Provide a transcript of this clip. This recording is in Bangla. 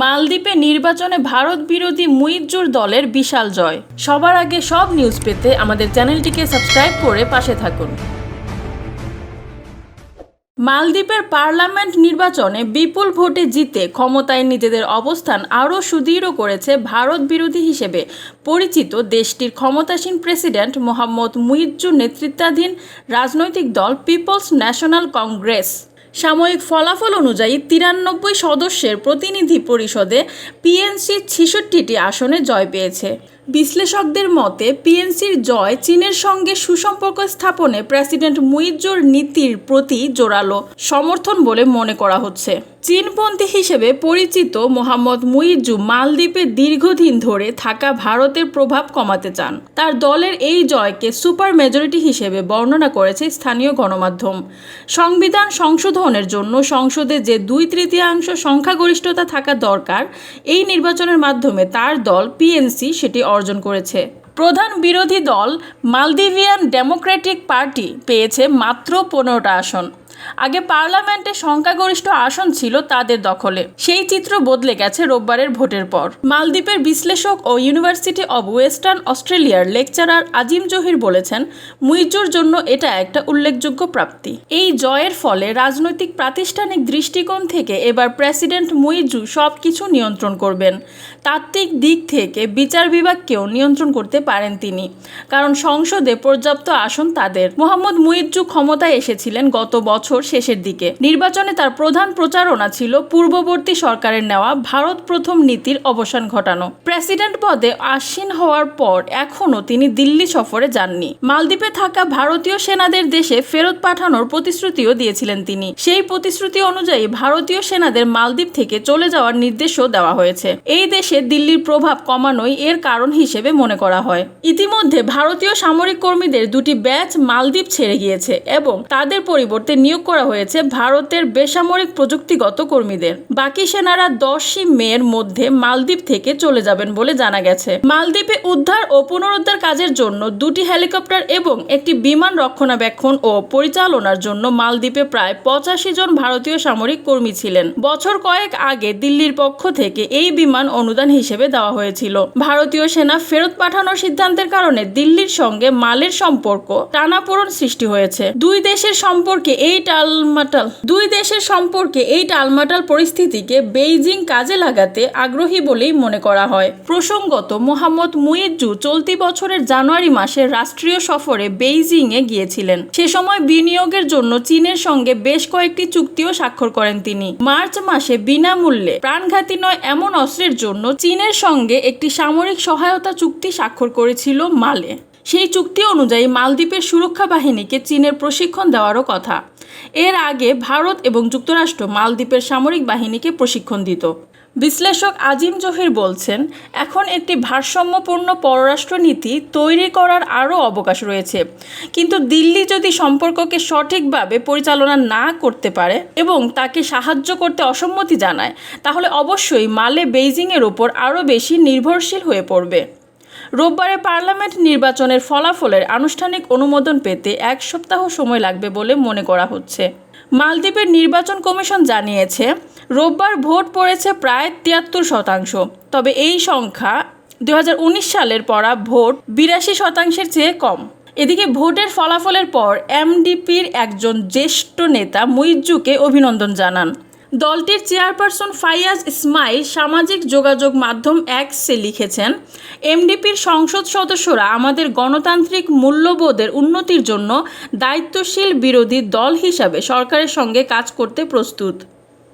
মালদ্বীপে নির্বাচনে ভারত বিরোধী মুইজ্জুর দলের বিশাল জয়। সবার আগে সব নিউজ পেতে আমাদের চ্যানেলটিকে সাবস্ক্রাইব করে পাশে থাকুন। মালদ্বীপের পার্লামেন্ট নির্বাচনে বিপুল ভোটে জিতে ক্ষমতায় নিজেদের অবস্থান আরও সুদৃঢ় করেছে ভারত বিরোধী হিসেবে। পরিচিত দেশটির ক্ষমতাসীন প্রেসিডেন্ট মোহাম্মদ মুইজ্জুর নেতৃত্বাধীন রাজনৈতিক দল পিপলস ন্যাশনাল কংগ্রেস। সাময়িক ফলাফল অনুযায়ী তিরানব্বই সদস্যের প্রতিনিধি পরিষদে পিএনসি ছিষট্টিটি আসনে জয় পেয়েছে। বিশ্লেষকদের মতে, পিএনসির জয় চীনের সঙ্গে সুসম্পর্ক স্থাপনে প্রেসিডেন্ট মুইজোর নীতির প্রতি জোরালো সমর্থন বলে মনে করা হচ্ছে। চীনপন্থী হিসেবে পরিচিত মোহাম্মদ মুইজ্জু মালদ্বীপে দীর্ঘদিন ধরে থাকা ভারতের প্রভাব কমাতে চান। তার দলের এই জয়কে সুপার মেজরিটি হিসেবে বর্ণনা করেছে স্থানীয় গণমাধ্যম। সংবিধান সংশোধনের জন্য সংসদে যে দুই তৃতীয়াংশ সংখ্যাগরিষ্ঠতা থাকা দরকার, এই নির্বাচনের মাধ্যমে তার দল পিএনসি সেটি অর্জন করেছে। প্রধান বিরোধী দল মালদিভিয়ান ডেমোক্রেটিক পার্টি পেয়েছে মাত্র পনেরোটা আসন। আগে পার্লামেন্টে সংখ্যাগরিষ্ঠ আসন ছিল তাদের দখলে। সেই চিত্র বদলে গেছে রোববারের ভোটের পর। মালদ্বীপের বিশ্লেষক ও ইউনিভার্সিটি অব ওয়েস্টার্ন অস্ট্রেলিয়ার লেকচারার আজিম জহির বলেছেন মুইজুর জন্য এটা একটা উল্লেখযোগ্য প্রাপ্তি। এই জয়ের ফলে রাজনৈতিক প্রাতিষ্ঠানিক দৃষ্টিকোণ থেকে এবার প্রেসিডেন্ট মুইজু সব কিছু নিয়ন্ত্রণ করবেন। তাত্ত্বিক দিক থেকে বিচার বিভাগকেও নিয়ন্ত্রণ করতে পারেন তিনি। কারণ সংসদে পর্যাপ্ত আসন তাদের। মোহাম্মদ মুইজ্জু ক্ষমতায় এসেছিলেন গত বছর শেষের দিকে। নির্বাচনে তার প্রধান প্রচারণা ছিল পূর্ববর্তী সরকারের নেওয়া ভারত প্রথম নীতির অবসান ঘটানো। প্রেসিডেন্ট পদে আসীন হওয়ার পর এখনও তিনি দিল্লি সফরে যাননি। মালদ্বীপে থাকা ভারতীয় সেনাদের দেশে ফেরত পাঠানোর প্রতিশ্রুতিও দিয়েছিলেন তিনি। সেই প্রতিশ্রুতি অনুযায়ী ভারতীয় সেনাদের মালদ্বীপ থেকে চলে যাওয়ার নির্দেশও দেওয়া হয়েছে। এই দেশে দিল্লির প্রভাব কমানোই এর কারণ হিসেবে মনে করা হয়। ইতিমধ্যে ভারতীয় সামরিক কর্মীদের দুটি ব্যাচ মালদ্বীপ ছেড়ে গিয়েছে এবং তাদের পরিবর্তে নিয়োগ করা হয়েছে ভারতের বেসামরিক প্রযুক্তিগত কর্মীদের। বাকি সেনারা দশই মের মধ্যে মালদ্বীপ থেকে চলে যাবেন বলে জানা গেছে। মালদ্বীপে উদ্ধার ও পুনরুদ্ধার কাজের জন্য দুটি হেলিকপ্টার এবং একটি বিমান রক্ষণাবেক্ষণ ও পরিচালনার জন্য মালদ্বীপে প্রায় পঁচাশি জন ভারতীয় সামরিক কর্মী ছিলেন। বছর কয়েক আগে দিল্লির পক্ষ থেকে এই বিমান অনুদান হিসেবে দেওয়া হয়েছিল। ভারতীয় সেনা ফেরত পাঠানোর সিদ্ধান্তের কারণে দিল্লির সঙ্গে মালের সম্পর্ক টানাপোড়ন সৃষ্টি হয়েছে। দুই দেশের সম্পর্কে এই টালমাটাল, দুই দেশের সম্পর্কে এই টালমাটাল পরিস্থিতিকে বেইজিং কাজে লাগাতে আগ্রহী বলেই মনে করা হয়। প্রসঙ্গত, মোহাম্মদ মুইজ্জু চলতি বছরের জানুয়ারি মাসে রাষ্ট্রীয় সফরে বেইজিংয়ে গিয়েছিলেন। সে সময় বিনিয়োগের জন্য চীনের সঙ্গে বেশ কয়েকটি চুক্তিও স্বাক্ষর করেন তিনি। মার্চ মাসে বিনামূল্যে প্রাণঘাতী নয় এমন অস্ত্রের জন্য চীনের সঙ্গে একটি সামরিক সহায়তা চুক্তি স্বাক্ষর করেছিল মালে। সেই চুক্তি অনুযায়ী মালদ্বীপের সুরক্ষা বাহিনীকে চীনের প্রশিক্ষণ দেওয়ারও কথা। এর আগে ভারত এবং যুক্তরাষ্ট্র মালদ্বীপের সামরিক বাহিনীকে প্রশিক্ষণ দিত। বিশ্লেষক আজিম জহির বলছেন, এখন একটি ভারসাম্যপূর্ণ পররাষ্ট্রনীতি তৈরি করার আরও অবকাশ রয়েছে। কিন্তু দিল্লি যদি সম্পর্ককে সঠিকভাবে পরিচালনা না করতে পারে এবং তাকে সাহায্য করতে অসম্মতি জানায়, তাহলে অবশ্যই মালে বেইজিংয়ের ওপর আরও বেশি নির্ভরশীল হয়ে পড়বে। রোববারে পার্লামেন্ট নির্বাচনের ফলাফলের আনুষ্ঠানিক অনুমোদন পেতে এক সপ্তাহ সময় লাগবে বলে মনে করা হচ্ছে। মালদ্বীপের নির্বাচন কমিশন জানিয়েছে রোববার ভোট পড়েছে প্রায় তিয়াত্তর শতাংশ। তবে এই সংখ্যা দু হাজার উনিশ সালের পড়া ভোট বিরাশি শতাংশের চেয়ে কম। এদিকে ভোটের ফলাফলের পর এমডিপির একজন জ্যেষ্ঠ নেতা মুইজ্জুকে অভিনন্দন জানান। দলটির চেয়ারপারসন ফাইয়াজ ইসমাইল সামাজিক যোগাযোগ মাধ্যম এক্সে লিখেছেন, এমডিপির সংসদ সদস্যরা আমাদের গণতান্ত্রিক মূল্যবোধের উন্নতির জন্য দায়িত্বশীল বিরোধী দল হিসাবে সরকারের সঙ্গে কাজ করতে প্রস্তুত।